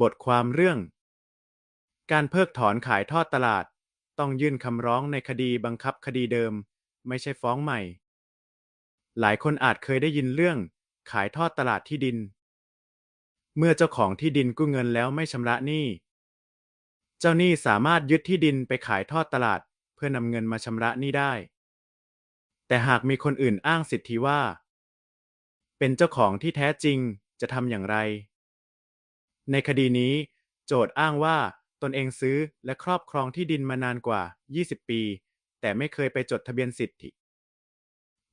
บทความเรื่อง การเพิกถอนขายทอดตลาด ต้องยื่นคำร้องในคดีบังคับคดีเดิม ไม่ใช่ฟ้องใหม่ หลายคนอาจเคยได้ยินเรื่อง ขายทอดตลาดที่ดิน เมื่อเจ้าของที่ดินกู้เงินแล้วไม่ชำระหนี้ เจ้าหนี้สามารถยึดที่ดินไปขายทอดตลาด เพื่อนำเงินมาชำระหนี้ได้ แต่หากมีคนอื่นอ้างสิทธิว่า เป็นเจ้าของที่แท้จริงจะทำอย่างไร ในคดีนี้ โจทอ้างว่าตนเองซื้อและครอบครองที่ดินมานานกว่า 20 ปี แต่ไม่เคยไปจดทะเบียนสิทธิ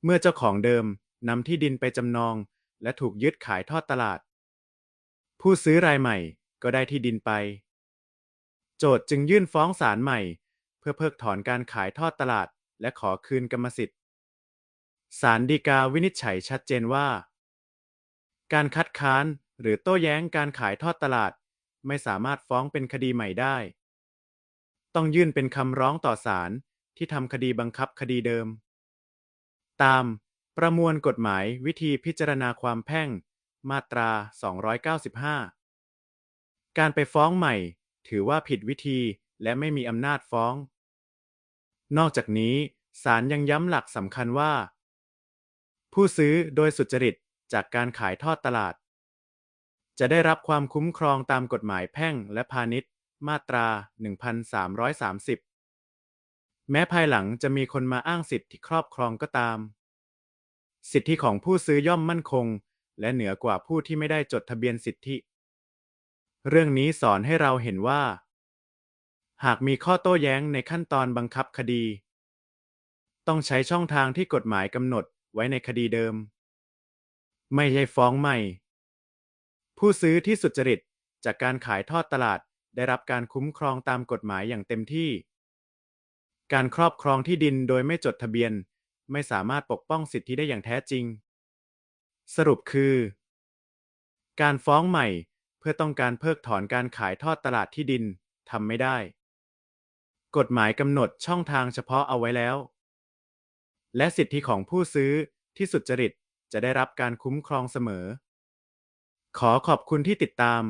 เมื่อเจ้าของเดิมนำที่ดินไปจำนอง และถูกยึดขายทอดตลาด ผู้ซื้อรายใหม่ก็ได้ที่ดินไป โจทจึงยื่นฟ้องศาลใหม่ เพื่อเพิกถอนการขายทอดตลาด และขอคืนกรรมสิทธิ์ศาลฎีกาวินิจฉัยชัดเจนว่า การคัดค้าน หรือโต้แย้งการขายทอดตลาด ไม่สามารถฟ้องเป็นคดีใหม่ได้ ต้องยื่นเป็นคำร้องต่อศาลที่ทำคดีบังคับคดีเดิม ตาม ประมวลกฎหมายวิธีพิจารณาความแพ่ง มาตรา 295 การไปฟ้องใหม่ ถือว่าผิดวิธีและไม่มีอำนาจฟ้อง นอกจากนี้ศาลยังย้ำหลักสำคัญว่า ผู้ซื้อโดยสุจริตจากการขายทอดตลาด จะได้รับความคุ้มครองตามกฎหมายแพ่งและพาณิชย์ มาตรา 1330 แม้ภายหลังจะมีคนมาอ้างสิทธิที่ครอบครองก็ตาม สิทธิของผู้ซื้อย่อมมั่นคง และเหนือกว่าผู้ที่ไม่ได้จดทะเบียนสิทธิ เรื่องนี้สอนให้เราเห็นว่า หากมีข้อโต้แย้งในขั้นตอนบังคับคดี ต้องใช้ช่องทางที่กฎหมายกำหนดไว้ในคดีเดิม ไม่ใช่ฟ้องใหม่ ผู้ซื้อที่สุจริตจากการขายทอดตลาดได้รับการคุ้มครองตามกฎหมายอย่างเต็มที่ การครอบครองที่ดินโดยไม่จดทะเบียน ไม่สามารถปกป้องสิทธิได้อย่างแท้จริง สรุปคือ การฟ้องใหม่เพื่อต้องการเพิกถอนการขายทอดตลาดที่ดินทำไม่ได้ กฎหมายกำหนดช่องทางเฉพาะเอาไว้แล้ว และสิทธิของผู้ซื้อที่สุจริตจะได้รับการคุ้มครองเสมอ ขอขอบคุณที่ติดตาม